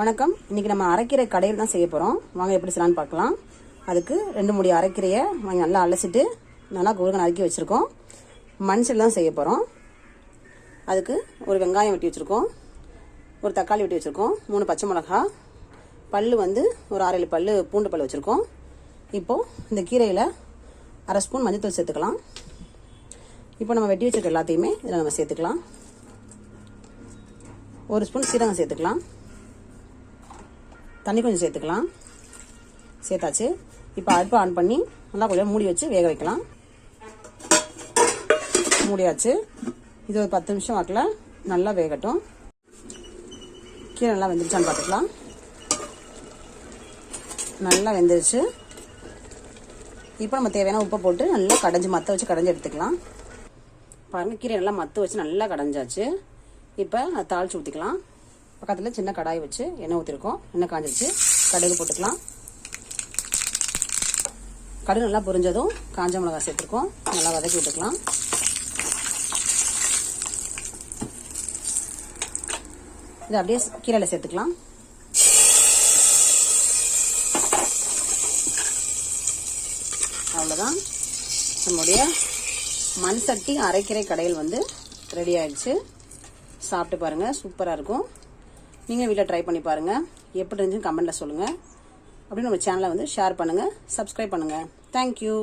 வணக்கம். இன்னைக்கு நம்ம அரைக்கீரை கடையில் தான் செய்ய போகிறோம் வாங்க எப்படி செய்யலான்னு பார்க்கலாம். அதுக்கு ரெண்டு முடி அரைக்கீரையை வாங்கி நல்லா அலசிட்டு நல்லா குறுக அரைக்கி வச்சுருக்கோம். மண்சில் தான் செய்ய போகிறோம் அதுக்கு ஒரு வெங்காயம் வெட்டி வச்சுருக்கோம். ஒரு தக்காளி வெட்டி வச்சுருக்கோம். மூணு பச்சை மிளகா. பல் வந்து ஒரு ஆறேழு பல் பூண்டு பல் வச்சுருக்கோம். இப்போது இந்த கீரையில் அரை ஸ்பூன் மஞ்சத்தூள் சேர்த்துக்கலாம். இப்போ நம்ம வெட்டி வச்சிருக்க எல்லாத்தையுமே இதில் நம்ம சேர்த்துக்கலாம். ஒரு ஸ்பூன் சீரகம் சேர்த்துக்கலாம். தண்ணி கொஞ்சம் சேர்த்துக்கலாம். சேர்த்தாச்சு. இப்போ அடுப்பை ஆன் பண்ணி நல்லா கொஞ்சம் மூடி வச்சு வேக வைக்கலாம். மூடியாச்சு. இது ஒரு பத்து நிமிஷம் வாக்கில் நல்லா வேகட்டும். கீரை நல்லா வெந்துருச்சான்னு பார்த்துக்கலாம். நல்லா வெந்துருச்சு. இப்போ நம்ம தேவையான உப்பை போட்டு நல்லா கடைஞ்சி மற்ற வச்சு கடைஞ்சி எடுத்துக்கலாம். பாருங்கள் கீரை நல்லா மற்ற வச்சு நல்லா கடைஞ்சாச்சு. இப்போ தாளிச்சு ஊற்றிக்கலாம் பக்கத்தில் சின்ன கடாய் வச்சு எண்ணெய் ஊற்றிருக்கோம் எண்ணெய் காஞ்சிருச்சு. கடுகு போட்டுக்கலாம். கடுகு நல்லா பொரிஞ்சதும் காஞ்ச மிளகா சேர்த்துருக்கோம். நல்லா வதக்கி விட்டுக்கலாம். இது அப்படியே கீரையில் சேர்த்துக்கலாம். அவ்வளோதான் நம்முடைய மண் சட்டி அரைக்கீரை கடையில் வந்து ரெடி ஆயிடுச்சு. சாப்பிட்டு பாருங்கள் சூப்பராக இருக்கும். நீங்கள் வீட்டில் ட்ரை பண்ணி பாருங்கள் எப்படி இருந்துச்சுன்னு கமெண்ட்டில் சொல்லுங்கள் அப்படின்னு நம்ம சேனலை வந்து ஷேர் பண்ணுங்கள் சப்ஸ்கிரைப் பண்ணுங்கள் தேங்க்யூ